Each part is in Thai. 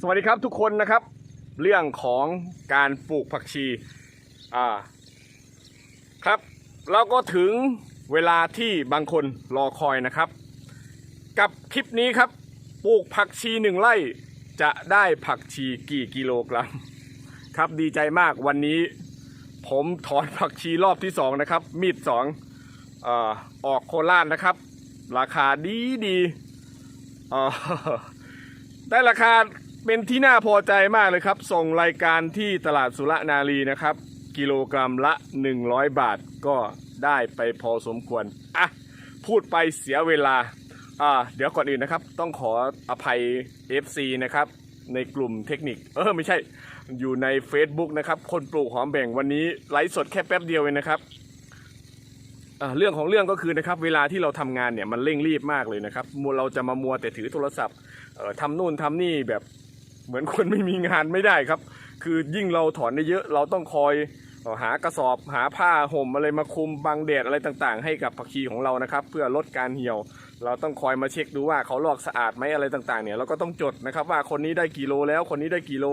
สวัสดีครับทุกคนนะครับ เรื่องของการปลูกผักชีอ่าครับ เราก็ถึงเวลาที่บางคนรอคอยนะครับ กับคลิปนี้ครับปลูกผักชีหนึ่งไร่จะได้ผักชีกี่กิโลกรัมครับดีใจมากวันนี้ ผมถอนผักชีรอบที่สองนะครับ มีดสองอออกโคราชนะครับ ราคาดีดีได้ราคา เป็นที่น่าพอใจมากเลยครับ ส่งรายการที่ตลาดสุรนารีนะครับ กิโลกรัมละ 100 บาทก็ได้ไปพอสมควร อะ พูดไปเสียเวลา อ่า เดี๋ยวก่อนอื่นนะครับ ต้องขออภัย FC นะครับ ในกลุ่มเทคนิค เออ ไม่ใช่ อยู่ใน Facebook นะครับ คนปลูกหอมแบ่งวันนี้ไลฟ์สดแค่แป๊บเดียวเองนะครับอ่าเรื่องของเรื่องก็คือนะครับเวลาที่เราทำงานเนี่ยมันเร่งรีบมากเลยนะครับมัวเราจะมามัวแต่ถือโทรศัพท์เอ่อทำนู่นทำนี่แบบ เหมือนคนไม่มีงานไม่ได้ครับ คือยิ่งเราถอนได้เยอะเราต้องคอยหากระสอบหาผ้าห่มอะไรมาคลุมบังแดดอะไรต่างๆ ให้กับผักชีของเรานะครับ เพื่อลดการเหี่ยว เราต้องคอยมาเช็คดูว่าเขาลอกสะอาดไหมอะไรต่างๆ เนี่ยเราก็ต้องจดนะครับว่าคนนี้ได้กี่โลแล้วคนนี้ได้กี่โล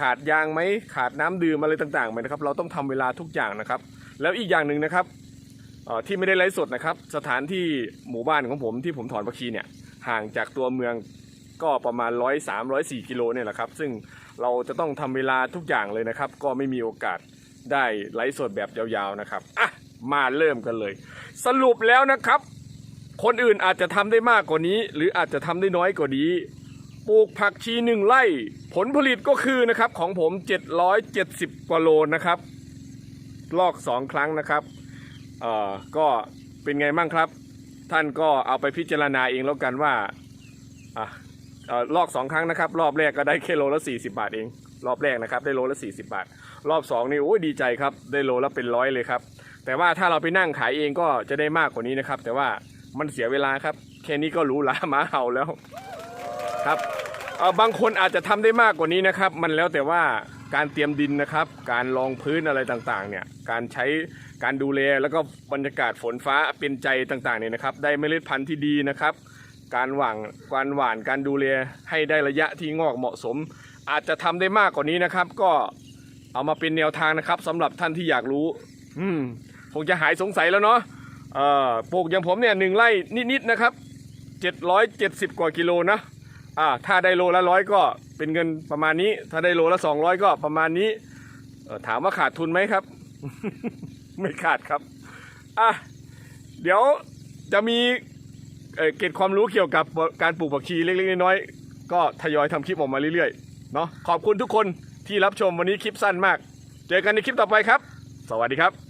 ขาดยางไหมขาดน้ำดื่มอะไรต่างๆไหมนะครับ เราต้องทำเวลาทุกอย่างนะครับ แล้วอีกอย่างหนึ่งนะครับที่ไม่ได้ไลฟ์สดนะครับ สถานที่หมู่บ้านของผมที่ผมถอนผักชีเนี่ยห่างจากตัวเมือง ก็ประมาณร้อยสามร้อยสี่กิโลเนี่ยแหละครับ ซึ่งเราจะต้องทำเวลาทุกอย่างเลยนะครับ ก็ไม่มีโอกาสได้ไลฟ์สดแบบยาวๆนะครับอะมาเริ่มกันเลย สรุปแล้วนะครับ คนอื่นอาจจะทำได้มากกว่านี้ หรืออาจจะทำได้น้อยกว่านี้ปลูกผักชีหนึ่งไร่ ผลผลิตก็คือนะครับของผม 770 กว่าโลนะครับ ลอกสองครั้งนะครับเอ่อก็เป็นไงบ้างครับ ท่านก็เอาไปพิจารณาเองแล้วกันว่าอะ ลอกสองครั้งนะครับ รอบแรกก็ได้แค่โลละ 40 บาทเอง รอบแรกนะครับ ได้โลละ 40 บาท รอบสองนี่โอ้ยดีใจครับ ได้โลละเป็นร้อยเลยครับ แต่ว่าถ้าเราไปนั่งขายเองก็จะได้มากกว่านี้นะครับ แต่ว่ามันเสียเวลาครับ แค่นี้ก็รู้ลาหมาเห่าแล้วครับเอ่อบางคนอาจจะทำได้มากกว่านี้นะครับ มันแล้วแต่ว่าการเตรียมดินนะครับ การรองพื้นอะไรต่างๆ เนี่ย การใช้การดูแลแล้วก็บรรยากาศฝนฟ้าเป็นใจต่างๆเนี่ยนะครับ ได้เมล็ดพันธุ์ที่ดีนะครับ การหว่างการหว่านการดูแลให้ได้ระยะที่งอกเหมาะสม อาจจะทำได้มากกว่านี้นะครับ ก็เอามาเป็นแนวทางนะครับสำหรับท่านที่อยากรู้ อืมคงจะหายสงสัยแล้วเนาะเอ่อปลูกอย่างผมเนี่ยหนึ่งไร่นิดๆนะครับ770กว่ากิโลนะอ่าถ้าได้โลละร้อยก็เป็นเงินประมาณนี้ ถ้าได้โลละ200ก็ประมาณนี้เอ่อถามว่าขาดทุนไหมครับ ไม่ขาดครับ อะ เดี๋ยวจะมี เก็บความรู้เกี่ยวกับการปลูกผักชีเล็กๆน้อยๆก็ทยอยทำคลิปออกมาเรื่อยๆเนาะขอบคุณทุกคนที่รับชมวันนี้คลิปสั้นมาก เจอกันในคลิปต่อไปครับ สวัสดีครับ